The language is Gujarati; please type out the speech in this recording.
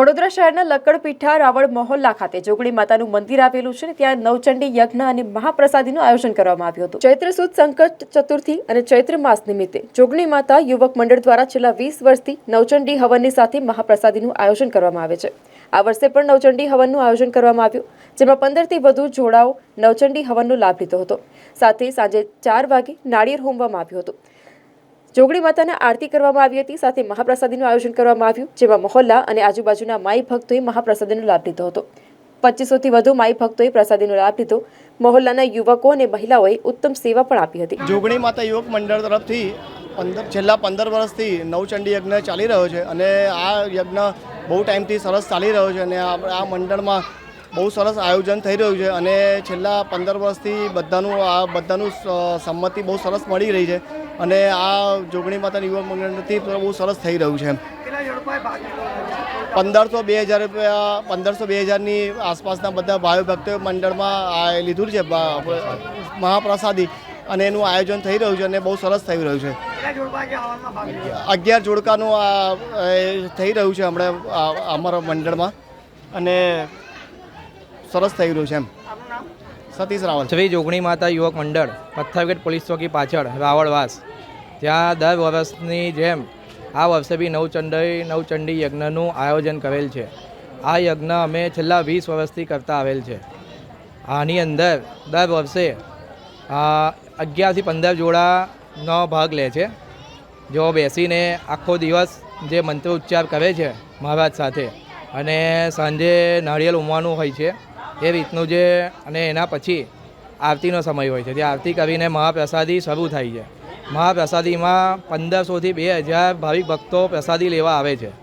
વડોદરા શહેરના લક્કડપીઠા રાવળ મહોલ્લા ખાતે જોગણી માતાનું મંદિર આવેલું છે ત્યાં નવચંડી યજ્ઞ અને મહાપ્રસાદીનું આયોજન કરવામાં આવ્યું હતું. ચૈત્ર સુદ સંકટ ચતુર્થી અને ચૈત્ર માસ નિમિત્તે જોગણી માતા યુવક મંડળ દ્વારા છેલ્લા વીસ વર્ષથી નવચંડી હવનની સાથે મહાપ્રસાદીનું આયોજન કરવામાં આવે છે. આ વર્ષે પણ નવચંડી હવનનું આયોજન કરવામાં આવ્યું, જેમાં પંદરથી વધુ જોડાઓ નવચંડી હવનનો લાભ લીધો હતો. સાથે સાંજે ચાર વાગે નાળિયેર હોમવામાં આવ્યું હતું. જોગણી માતાના આરતી કરવામાં આવી હતી. સાથે મહાપ્રસાદીનું આયોજન કરવામાં આવ્યું, જેમાં મહોલ્લા અને આજુબાજુના માઈ ભક્તોએ મહાપ્રસાદીનો લાભ લીધો હતો. પચીસોથી વધુ માઈ ભક્તોએ પ્રસાદીનો લાભ લીધો. મહોલ્લાના યુવકો અને મહિલાઓએ ઉત્તમ સેવા પણ આપી હતી. જોગણી માતા યુવક મંડળ તરફથી પંદર, છેલ્લા પંદર વર્ષથી નવચંડી યજ્ઞ ચાલી રહ્યો છે અને આ યજ્ઞ બહુ ટાઈમથી સરસ ચાલી રહ્યો છે અને આ મંડળમાં બહુ સરસ આયોજન થઈ રહ્યું છે અને છેલ્લા પંદર વર્ષથી બધાનું આ બધાનું સંમતિ બહુ સરસ મળી રહી છે અને આ જોગણી માતા યુવા મંડળથી બહુ સરસ થઈ રહ્યું છે. પંદરસો બે હજાર રૂપિયા, પંદરસો બે હજારની આસપાસના બધા ભાવિ ભક્તો મંડળમાં લીધું છે મહાપ્રસાદી અને એનું આયોજન થઈ રહ્યું છે અને બહુ સરસ થઈ રહ્યું છે. અગિયાર જોડકાનું આ થઈ રહ્યું છે હમણાં અમારા મંડળમાં અને સરસ થઈ રહ્યું છે એમ. સતીશ રાવલ. શ્રી જોગણી માતા યુવક મંડળ પથ્થરગેટ પોલીસ ચોકી પાછળ રાવળવાસ ત્યાં દર વર્ષની જેમ આ વર્ષે બી નવચંડી નવચંડી યજ્ઞનું આયોજન કરેલ છે. આ યજ્ઞ અમે છેલ્લા વીસ વર્ષથી કરતા આવેલ છે. આની અંદર દર વર્ષે આ અગિયારથી પંદર જોડાનો ભાગ લે છે. જેઓ બેસીને આખો દિવસ જે મંત્ર ઉચ્ચાર કરે છે મહારાજ સાથે અને સાંજે નાળિયેર ઉમવાનું હોય છે. એ રીતનું જે અને એના પછી આરતીનો સમય હોય છે. જે આરતી કરીને મહાપ્રસાદી શરૂ થાય છે. મહાપ્રસાદીમાં પંદરસોથી બે હજાર ભાવિક ભક્તો પ્રસાદી લેવા આવે છે.